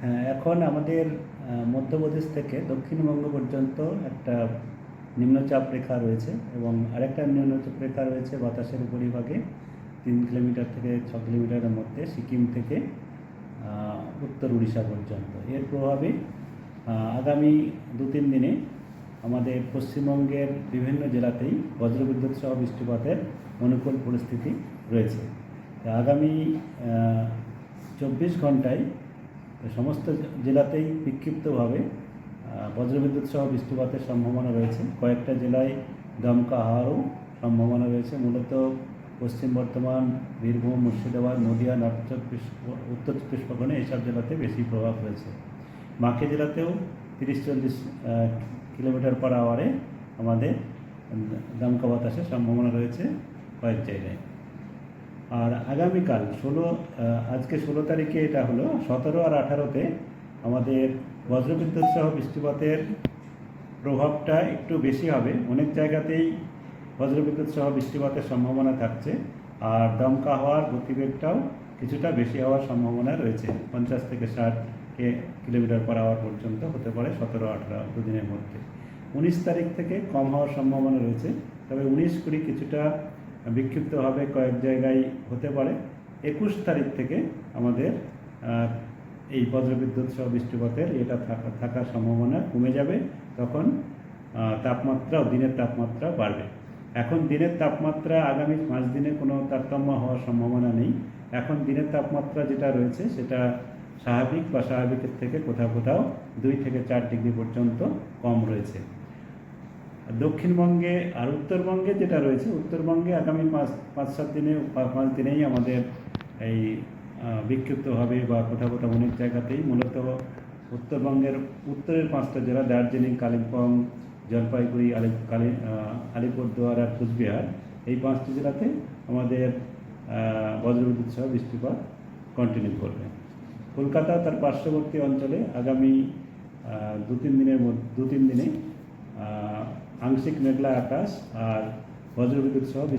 হ্যাঁ, এখন আমাদের মধ্যপ্রদেশ থেকে দক্ষিণবঙ্গ পর্যন্ত একটা নিম্নচাপ রেখা রয়েছে এবং আরেকটা নিম্নচাপ রেখা রয়েছে বাতাসের উপরিভাগে তিন কিলোমিটার থেকে ছ কিলোমিটারের মধ্যে সিকিম থেকে উত্তর উড়িষ্যা পর্যন্ত। এর প্রভাবে আগামী দু তিন দিনে আমাদের পশ্চিমবঙ্গের বিভিন্ন জেলাতেই বজ্রবিদ্যুৎ সহ বৃষ্টিপাতের অনুকূল পরিস্থিতি রয়েছে। আগামী চব্বিশ ঘন্টায় সমস্ত জেলাতেই বিক্ষিপ্তভাবে বজ্রবিদ্যুৎ সহ বৃষ্টিপাতের সম্ভাবনা রয়েছে। কয়েকটা জেলায় দমকা হাওয়ারও সম্ভাবনা রয়েছে। মূলত পশ্চিম বর্ধমান, বীরভূম, মুর্শিদাবাদ, নদিয়া, নর্থ চব্বিশ, উত্তর চব্বিশ পরগনা এইসব জেলাতে বেশি প্রভাব রয়েছে। বাঁকি জেলাতেও তিরিশ চল্লিশ কিলোমিটার পার আওয়ারে আমাদের দমকা বাতাসের সম্ভাবনা রয়েছে কয়েক জায়গায়। আর আগামীকাল ষোলো আজকে ষোলো তারিখে এটা হলো, সতেরো আর আঠারোতে আমাদের বজ্রবিদ্যুৎ সহ বৃষ্টিপাতের প্রভাবটা একটু বেশি হবে। অনেক জায়গাতেই বজ্রবিদ্যুৎ সহ বৃষ্টিপাতের সম্ভাবনা থাকছে আর দমকা হওয়ার গতিবেগটাও কিছুটা বেশি হওয়ার সম্ভাবনা রয়েছে। পঞ্চাশ থেকে ষাট কে কিলোমিটার পার আওয়ার পর্যন্ত হতে পারে সতেরো, আঠারো দুদিনের মধ্যে। উনিশ তারিখ থেকে কম হওয়ার সম্ভাবনা রয়েছে, তবে উনিশ কুড়ি কিছুটা বিক্ষিপ্তভাবে কয়েক জায়গায় হতে পারে। একুশ তারিখ থেকে আমাদের এই বজ্রবিদ্যুৎ সহ বৃষ্টিপাতের এটা থাকা থাকার সম্ভাবনা কমে যাবে। তখন আহ, তাপমাত্রা দিনের তাপমাত্রা বাড়বে। এখন দিনের তাপমাত্রা আগামী পাঁচ দিনে কোনো তারতম্য হওয়ার সম্ভাবনা নেই। এখন দিনের তাপমাত্রা যেটা রয়েছে সেটা স্বাভাবিক বা স্বাভাবিকের থেকে কোথাও কোথাও দুই থেকে চার ডিগ্রি পর্যন্ত কম রয়েছে। দক্ষিণবঙ্গে আর উত্তরবঙ্গে যেটা রয়েছে উত্তরবঙ্গে আগামী পাঁচ পাঁচ সাত দিনে পাঁচ দিনেই আমাদের এই আহ, বিক্ষিপ্তভাবে বা কোথাও কোথাও অনেক জায়গাতেই মূলত উত্তরবঙ্গের উত্তরের পাঁচটা জেলা দার্জিলিং কালিম্পং জলপাইগুড়ি আলি কালি আলিপুরদুয়ার আর কুচবিহার। এই পাঁচটি জেলাতে আমাদের বজ্রবিদ্যুৎ সহ বৃষ্টিপাত কন্টিনিউ করবে। কলকাতা তার পার্শ্ববর্তী অঞ্চলে আগামী দু তিন দিনের মধ্যে দু তিন দিনে আংশিক মেঘলা আকাশ আর বজ্রবিদ্যুৎ সহ বৃষ্টি